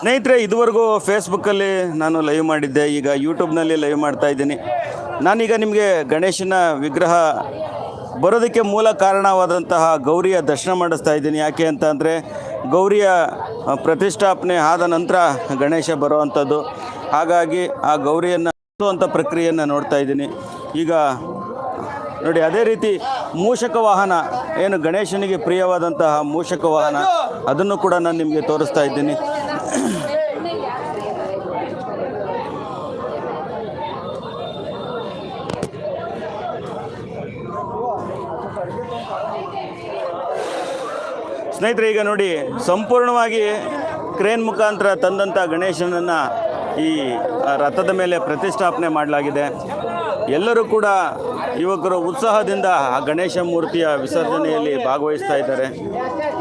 ಸ್ನೇಹಿತರೆ, ಇದುವರೆಗೂ ಫೇಸ್ಬುಕ್ಕಲ್ಲಿ ನಾನು ಲೈವ್ ಮಾಡಿದ್ದೆ. ಈಗ ಯೂಟ್ಯೂಬ್ನಲ್ಲಿ ಲೈವ್ ಮಾಡ್ತಾ ಇದ್ದೀನಿ. ನಾನೀಗ ನಿಮಗೆ ಗಣೇಶನ ವಿಗ್ರಹ ಬರೋದಕ್ಕೆ ಮೂಲ ಕಾರಣವಾದಂತಹ ಗೌರಿಯ ದರ್ಶನ ಮಾಡಿಸ್ತಾ ಇದ್ದೀನಿ. ಯಾಕೆ ಅಂತ ಅಂದರೆ, ಗೌರಿಯ ಪ್ರತಿಷ್ಠಾಪನೆ ಆದ ನಂತರ ಗಣೇಶ ಬರುವಂಥದ್ದು. ಹಾಗಾಗಿ ಆ ಗೌರಿಯನ್ನು ಅಂತ ಪ್ರಕ್ರಿಯೆಯನ್ನು ನೋಡ್ತಾ ಇದ್ದೀನಿ. ಈಗ ನೋಡಿ, ಅದೇ ರೀತಿ ಮೂಷಕ ವಾಹನ, ಏನು ಗಣೇಶನಿಗೆ ಪ್ರಿಯವಾದಂತಹ ಮೂಷಕ ವಾಹನ, ಅದನ್ನು ಕೂಡ ನಾನು ನಿಮಗೆ ತೋರಿಸ್ತಾ ಇದ್ದೀನಿ. ಸ್ನೇಹಿತರೆ, ಈಗ ನೋಡಿ, ಸಂಪೂರ್ಣವಾಗಿ ಕ್ರೇನ್ ಮುಖಾಂತರ ತಂದಂಥ ಗಣೇಶನನ್ನು ಈ ರಥದ ಮೇಲೆ ಪ್ರತಿಷ್ಠಾಪನೆ ಮಾಡಲಾಗಿದೆ. ಎಲ್ಲರೂ ಕೂಡ ಯುವಕರು ಉತ್ಸಾಹದಿಂದ ಆ ಗಣೇಶ ಮೂರ್ತಿಯ ವಿಸರ್ಜನೆಯಲ್ಲಿ ಭಾಗವಹಿಸ್ತಾ ಇದ್ದಾರೆ.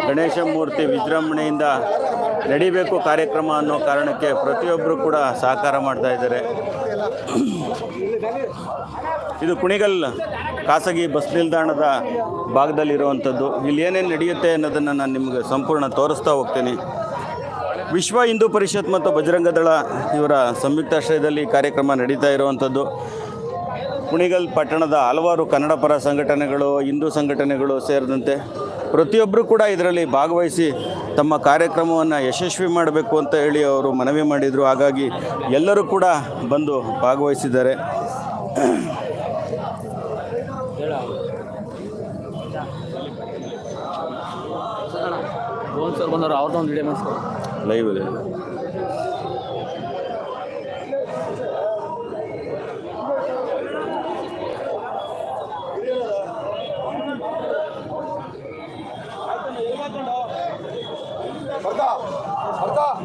ಗಣೇಶ ಮೂರ್ತಿ ವಿಜೃಂಭಣೆಯಿಂದ ನಡಿಬೇಕು ಕಾರ್ಯಕ್ರಮ ಅನ್ನೋ ಕಾರಣಕ್ಕೆ ಪ್ರತಿಯೊಬ್ಬರು ಕೂಡ ಸಹಕಾರ ಮಾಡ್ತಾ ಇದ್ದಾರೆ. ಇದು ಕುಣಿಗಲ್ ಖಾಸಗಿ ಬಸ್ ನಿಲ್ದಾಣದ ಭಾಗದಲ್ಲಿರುವಂಥದ್ದು. ಇಲ್ಲಿ ಏನೇನು ನಡೆಯುತ್ತೆ ಅನ್ನೋದನ್ನು ನಾನು ನಿಮಗೆ ಸಂಪೂರ್ಣ ತೋರಿಸ್ತಾ ಹೋಗ್ತೀನಿ. ವಿಶ್ವ ಹಿಂದೂ ಪರಿಷತ್ ಮತ್ತು ಬಜರಂಗದಳ ಇವರ ಸಂಯುಕ್ತಾಶ್ರಯದಲ್ಲಿ ಕಾರ್ಯಕ್ರಮ ನಡೀತಾ ಇರುವಂಥದ್ದು. ಕುಣಿಗಲ್ ಪಟ್ಟಣದ ಹಲವಾರು ಕನ್ನಡ ಪರ ಸಂಘಟನೆಗಳು, ಹಿಂದೂ ಸಂಘಟನೆಗಳು ಸೇರಿದಂತೆ ಪ್ರತಿಯೊಬ್ಬರು ಕೂಡ ಇದರಲ್ಲಿ ಭಾಗವಹಿಸಿ ತಮ್ಮ ಕಾರ್ಯಕ್ರಮವನ್ನು ಯಶಸ್ವಿ ಮಾಡಬೇಕು ಅಂತ ಹೇಳಿ ಅವರು ಮನವಿ ಮಾಡಿದರು. ಹಾಗಾಗಿ ಎಲ್ಲರೂ ಕೂಡ ಬಂದು ಭಾಗವಹಿಸಿದ್ದಾರೆ. ಲೈವ್ ಇದೆ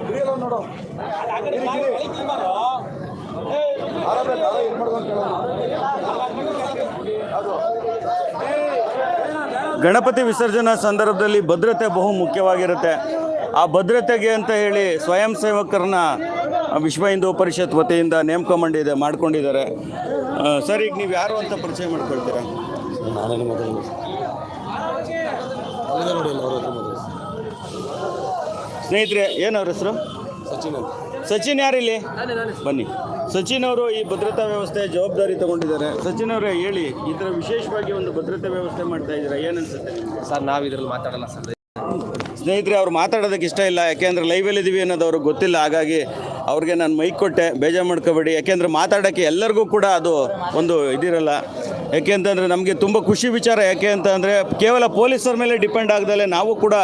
ಹಿಡಿಯಲ್ಲ ನೋಡು ಆರಾಮ? ಏನು ಮಾಡೋದು ಅಂತ ಅದು ಗಣಪತಿ ವಿಸರ್ಜನಾ ಸಂದರ್ಭದಲ್ಲಿ ಭದ್ರತೆ ಬಹು ಮುಖ್ಯವಾಗಿರುತ್ತೆ. ಆ ಭದ್ರತೆಗೆ ಅಂತ ಹೇಳಿ ಸ್ವಯಂ ಸೇವಕರನ್ನ ವಿಶ್ವ ಹಿಂದೂ ಪರಿಷತ್ ವತಿಯಿಂದ ನೇಮಕ ಮಾಡಿದೆ ಮಾಡ್ಕೊಂಡಿದ್ದಾರೆ. ಸರ್ ಈಗ ನೀವು ಯಾರು ಅಂತ ಪರಿಚಯ ಮಾಡ್ಕೊಳ್ತೀರಾ? ಸ್ನೇಹಿತರೆ ಏನವ್ರ ಅವ್ರ ಹೆಸರು? ಸಚಿನ್ ಅಂತ. ಸಚಿನ್ ಯಾರಿಲ್ಲಿ? ಬನ್ನಿ. ಸಚಿನ್ ಅವರು ಈ ಭದ್ರತಾ ವ್ಯವಸ್ಥೆ ಜವಾಬ್ದಾರಿ ತಗೊಂಡಿದ್ದಾರೆ. ಸಚಿನ್ ಅವರೇ ಹೇಳಿ ಈ ಥರ ವಿಶೇಷವಾಗಿ ಒಂದು ಭದ್ರತಾ ವ್ಯವಸ್ಥೆ ಮಾಡ್ತಾ ಇದ್ದೀರಾ? ಏನನ್ಸುತ್ತೆ ಸರ್ ನಾವು ಇದರಲ್ಲಿ ಮಾತಾಡಲ್ಲ ಸರ್. ಸ್ನೇಹಿತರೆ ಅವ್ರು ಮಾತಾಡೋದಕ್ಕೆ ಇಷ್ಟ ಇಲ್ಲ. ಯಾಕೆಂದ್ರೆ ಲೈವಲ್ಲಿ ಇದ್ದೀವಿ ಅನ್ನೋದು ಅವ್ರಿಗೆ ಗೊತ್ತಿಲ್ಲ. ಹಾಗಾಗಿ ಅವ್ರಿಗೆ ನಾನು ಮೈಕ್ ಕೊಟ್ಟೆ. ಬೇಜಾರು ಮಾಡ್ಕೋಬೇಡಿ. ಯಾಕೆಂದ್ರೆ ಮಾತಾಡೋಕ್ಕೆ ಎಲ್ಲರಿಗೂ ಕೂಡ ಅದು ಒಂದು ಇದಿರಲ್ಲ. ಯಾಕೆ ಅಂತಂದರೆ ನಮಗೆ ತುಂಬ ಖುಷಿ ವಿಚಾರ. ಯಾಕೆ ಅಂತಂದರೆ ಕೇವಲ ಪೊಲೀಸರ ಮೇಲೆ ಡಿಪೆಂಡ್ ಆಗದಲ್ಲೇ ನಾವು ಕೂಡ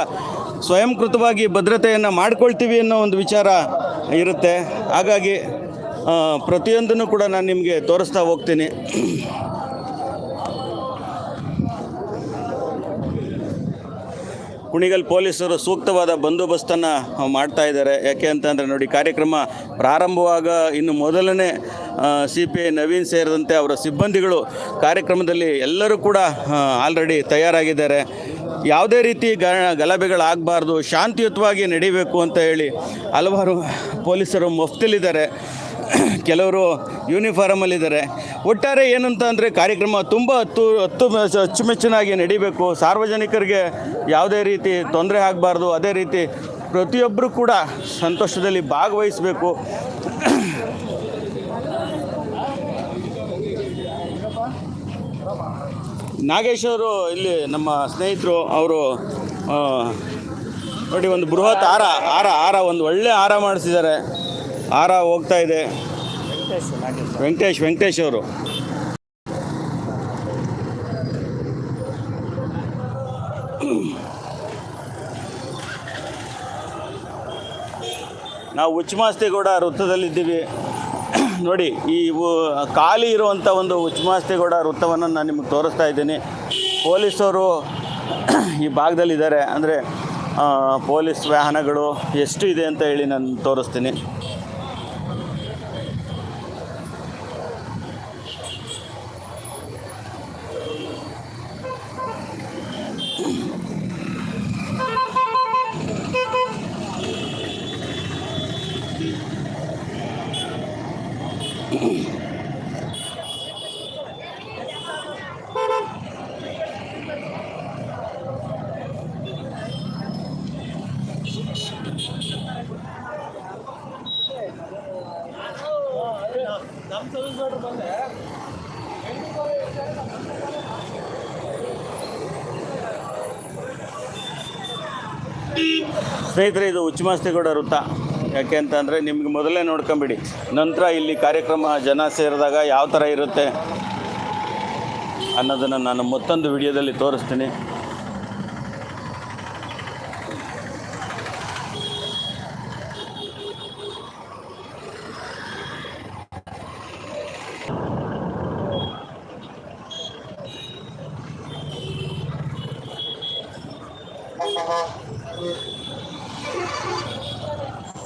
ಸ್ವಯಂಕೃತವಾಗಿ ಭದ್ರತೆಯನ್ನು ಮಾಡ್ಕೊಳ್ತೀವಿ ಅನ್ನೋ ಒಂದು ವಿಚಾರ ಇರುತ್ತೆ. ಹಾಗಾಗಿ ಪ್ರತಿಯೊಂದನ್ನು ಕೂಡ ನಾನು ನಿಮಗೆ ತೋರಿಸ್ತಾ ಹೋಗ್ತೀನಿ. ಕುಣಿಗಲ್ ಪೊಲೀಸರು ಸೂಕ್ತವಾದ ಬಂದೋಬಸ್ತನ್ನು ಮಾಡ್ತಾ ಇದ್ದಾರೆ. ಯಾಕೆ ಅಂತಂದರೆ ನೋಡಿ, ಕಾರ್ಯಕ್ರಮ ಪ್ರಾರಂಭವಾಗ ಇನ್ನು ಮೊದಲನೇ ಸಿ ಪಿ ಐ ನವೀನ್ ಸೇರಿದಂತೆ ಅವರ ಸಿಬ್ಬಂದಿಗಳು ಕಾರ್ಯಕ್ರಮದಲ್ಲಿ ಎಲ್ಲರೂ ಕೂಡ ಆಲ್ರೆಡಿ ತಯಾರಾಗಿದ್ದಾರೆ. ಯಾವುದೇ ರೀತಿ ಗ, ಗಲಭೆಗಳಾಗಬಾರ್ದು, ಶಾಂತಿಯುತವಾಗಿ ನಡಿಬೇಕು ಅಂತ ಹೇಳಿ ಹಲವಾರು ಪೊಲೀಸರು ಮಫ್ತಿಲಿದ್ದಾರೆ. ಕೆಲವರು ಯೂನಿಫಾರ್ಮಲ್ಲಿದ್ದಾರೆ ಒಟ್ಟಾರೆ ಏನಂತ ಅಂದರೆ ಕಾರ್ಯಕ್ರಮ ತುಂಬ ಹತ್ತು ಹತ್ತು ಅಚ್ಚುಮೆಚ್ಚುನಾಗಿ ನಡಿಬೇಕು. ಸಾರ್ವಜನಿಕರಿಗೆ ಯಾವುದೇ ರೀತಿ ತೊಂದರೆ ಆಗಬಾರ್ದು. ಅದೇ ರೀತಿ ಪ್ರತಿಯೊಬ್ಬರು ಕೂಡ ಸಂತೋಷದಲ್ಲಿ ಭಾಗವಹಿಸಬೇಕು. ನಾಗೇಶ್ ಅವರು ಇಲ್ಲಿ ನಮ್ಮ ಸ್ನೇಹಿತರು, ಅವರು ನೋಡಿ ಒಂದು ಬೃಹತ್ ಹಾರ ಹಾರ ಹಾರ, ಒಂದು ಒಳ್ಳೆ ಹಾರ ಮಾಡಿಸಿದ್ದಾರೆ. ಹಾರ ಹೋಗ್ತಾ ಇದೆ. ವೆಂಕಟೇಶ್ ವೆಂಕಟೇಶ್ ಅವರು. ನಾವು ಉಚ್ಚಮಾಸ್ತಿಗೌಡ ವೃತ್ತದಲ್ಲಿದ್ದೀವಿ. ನೋಡಿ, ಈ ಖಾಲಿ ಇರುವಂಥ ಒಂದು ಉಚ್ಚಮಾಸ್ತಿಗೌಡ ವೃತ್ತವನ್ನು ನಾನು ನಿಮಗೆ ತೋರಿಸ್ತಾ ಇದ್ದೀನಿ. ಪೊಲೀಸರು ಈ ಭಾಗದಲ್ಲಿದ್ದಾರೆ. ಅಂದರೆ ಪೊಲೀಸ್ ವಾಹನಗಳು ಎಷ್ಟು ಇದೆ ಅಂತ ಹೇಳಿ ನಾನು ತೋರಿಸ್ತೀನಿ. ಸ್ನೇಹಿತರೆ, ಇದು ಉಚ್ಚಮಾಸ್ತಿಗೌಡ ವೃತ್ತ. ಯಾಕೆ ಅಂತಂದರೆ ನಿಮಗೆ ಮೊದಲೇ ನೋಡ್ಕೊಂಬಿಡಿ. ನಂತರ ಇಲ್ಲಿ ಕಾರ್ಯಕ್ರಮ ಜನ ಸೇರಿದಾಗ ಯಾವ ಥರ ಇರುತ್ತೆ ಅನ್ನೋದನ್ನು ನಾನು ಮತ್ತೊಂದು ವಿಡಿಯೋದಲ್ಲಿ ತೋರಿಸ್ತೀನಿ.